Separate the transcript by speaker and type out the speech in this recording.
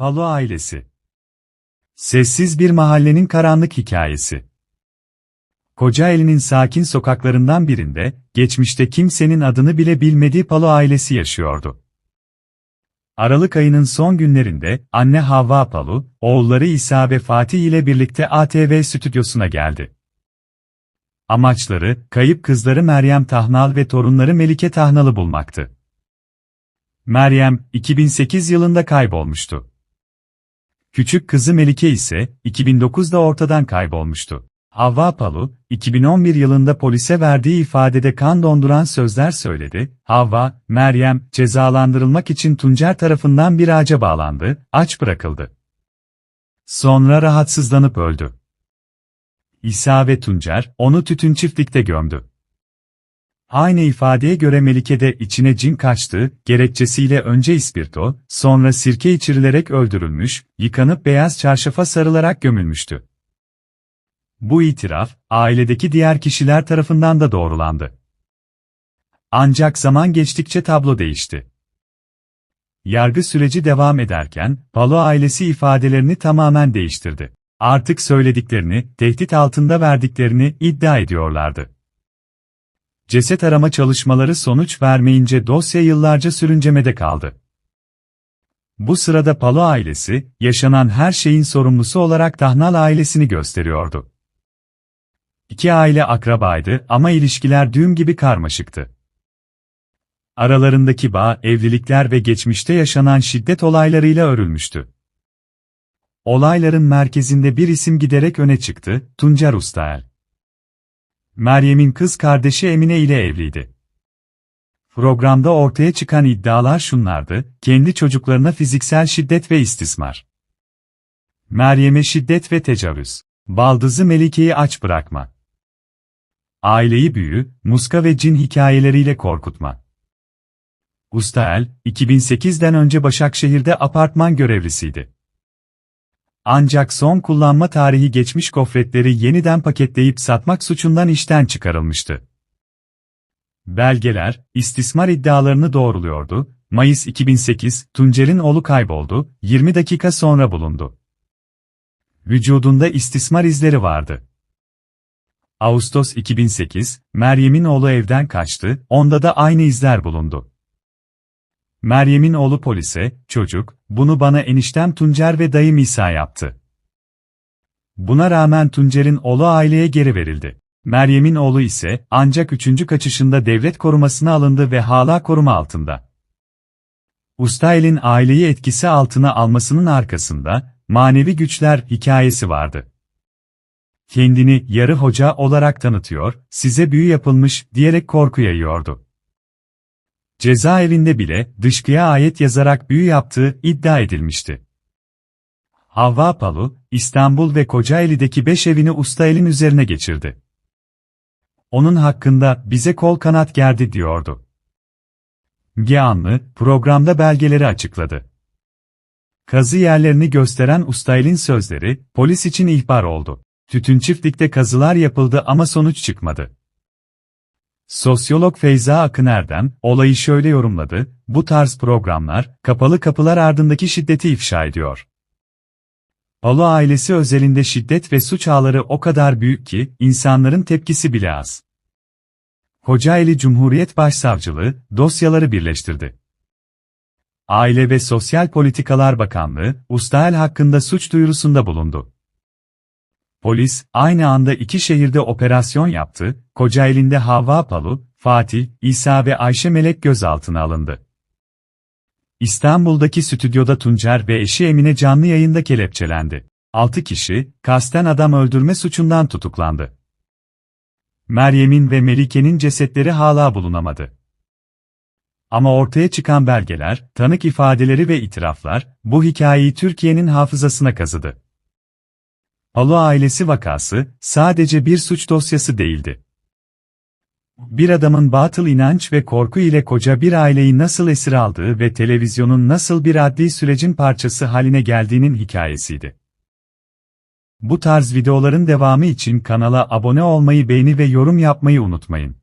Speaker 1: Palo ailesi. Sessiz bir mahallenin karanlık hikayesi. Kocaeli'nin sakin sokaklarından birinde, geçmişte kimsenin adını bile bilmediği Palo ailesi yaşıyordu. Aralık ayının son günlerinde, anne Havva Palu, oğulları İsa ve Fatih ile birlikte ATV stüdyosuna geldi. Amaçları, kayıp kızları Meryem Tahnal ve torunları Melike Tahnal'ı bulmaktı. Meryem, 2008 yılında kaybolmuştu. Küçük kızı Melike ise 2009'da ortadan kaybolmuştu. Havva Palu, 2011 yılında polise verdiği ifadede kan donduran sözler söyledi. Havva, Meryem, cezalandırılmak için Tuncer tarafından bir ağaca bağlandı, aç bırakıldı. Sonra rahatsızlanıp öldü. İsa ve Tuncer, onu tütün çiftlikte gömdü. Aynı ifadeye göre Melike de içine cin kaçtı, gerekçesiyle önce ispirto, sonra sirke içirilerek öldürülmüş, yıkanıp beyaz çarşafa sarılarak gömülmüştü. Bu itiraf, ailedeki diğer kişiler tarafından da doğrulandı. Ancak zaman geçtikçe tablo değişti. Yargı süreci devam ederken, Palo ailesi ifadelerini tamamen değiştirdi. Artık söylediklerini, tehdit altında verdiklerini iddia ediyorlardı. Ceset arama çalışmaları sonuç vermeyince dosya yıllarca sürüncemede kaldı. Bu sırada Palo ailesi, yaşanan her şeyin sorumlusu olarak Tahnal ailesini gösteriyordu. İki aile akrabaydı ama ilişkiler düğüm gibi karmaşıktı. Aralarındaki bağ, evlilikler ve geçmişte yaşanan şiddet olaylarıyla örülmüştü. Olayların merkezinde bir isim giderek öne çıktı, Tuncer Ustael. Meryem'in kız kardeşi Emine ile evliydi. Programda ortaya çıkan iddialar şunlardı, kendi çocuklarına fiziksel şiddet ve istismar. Meryem'e şiddet ve tecavüz. Baldızı Melike'yi aç bırakma. Aileyi büyü, muska ve cin hikayeleriyle korkutma. Ustael, 2008'den önce Başakşehir'de apartman görevlisiydi. Ancak son kullanma tarihi geçmiş gofretleri yeniden paketleyip satmak suçundan işten çıkarılmıştı. Belgeler, istismar iddialarını doğruluyordu. Mayıs 2008, Tuncer'in oğlu kayboldu, 20 dakika sonra bulundu. Vücudunda istismar izleri vardı. Ağustos 2008, Meryem'in oğlu evden kaçtı, onda da aynı izler bulundu. Meryem'in oğlu polise, çocuk, bunu bana eniştem Tuncer ve dayım İsa yaptı. Buna rağmen Tuncer'in oğlu aileye geri verildi. Meryem'in oğlu ise ancak üçüncü kaçışında devlet korumasına alındı ve hala koruma altında. Ustael'in aileyi etkisi altına almasının arkasında manevi güçler hikayesi vardı. Kendini yarı hoca olarak tanıtıyor, size büyü yapılmış diyerek korku yayıyordu. Cezaevinde bile dışkıya ayet yazarak büyü yaptığı iddia edilmişti. Havva Palu, İstanbul ve Kocaeli'deki beş evini usta elin üzerine geçirdi. Onun hakkında bize kol kanat gerdi diyordu. Geanlı, programda belgeleri açıkladı. Kazı yerlerini gösteren Ustail'in sözleri, polis için ihbar oldu. Tütün çiftlikte kazılar yapıldı ama sonuç çıkmadı. Sosyolog Feyza Akın Erdem, olayı şöyle yorumladı, bu tarz programlar, kapalı kapılar ardındaki şiddeti ifşa ediyor. Alo ailesi özelinde şiddet ve suç ağları o kadar büyük ki, insanların tepkisi bile az. Kocaeli Cumhuriyet Başsavcılığı, dosyaları birleştirdi. Aile ve Sosyal Politikalar Bakanlığı, Ustael hakkında suç duyurusunda bulundu. Polis, aynı anda iki şehirde operasyon yaptı, Kocaeli'nde Havva Palu, Fatih, İsa ve Ayşe Melek gözaltına alındı. İstanbul'daki stüdyoda Tuncer ve eşi Emine canlı yayında kelepçelendi. 6 kişi, kasten adam öldürme suçundan tutuklandı. Meryem'in ve Melike'nin cesetleri hala bulunamadı. Ama ortaya çıkan belgeler, tanık ifadeleri ve itiraflar, bu hikayeyi Türkiye'nin hafızasına kazıdı. Alo ailesi vakası, sadece bir suç dosyası değildi. Bir adamın batıl inanç ve korku ile koca bir aileyi nasıl esir aldığı ve televizyonun nasıl bir adli sürecin parçası haline geldiğinin hikayesiydi. Bu tarz videoların devamı için kanala abone olmayı beğeni ve yorum yapmayı unutmayın.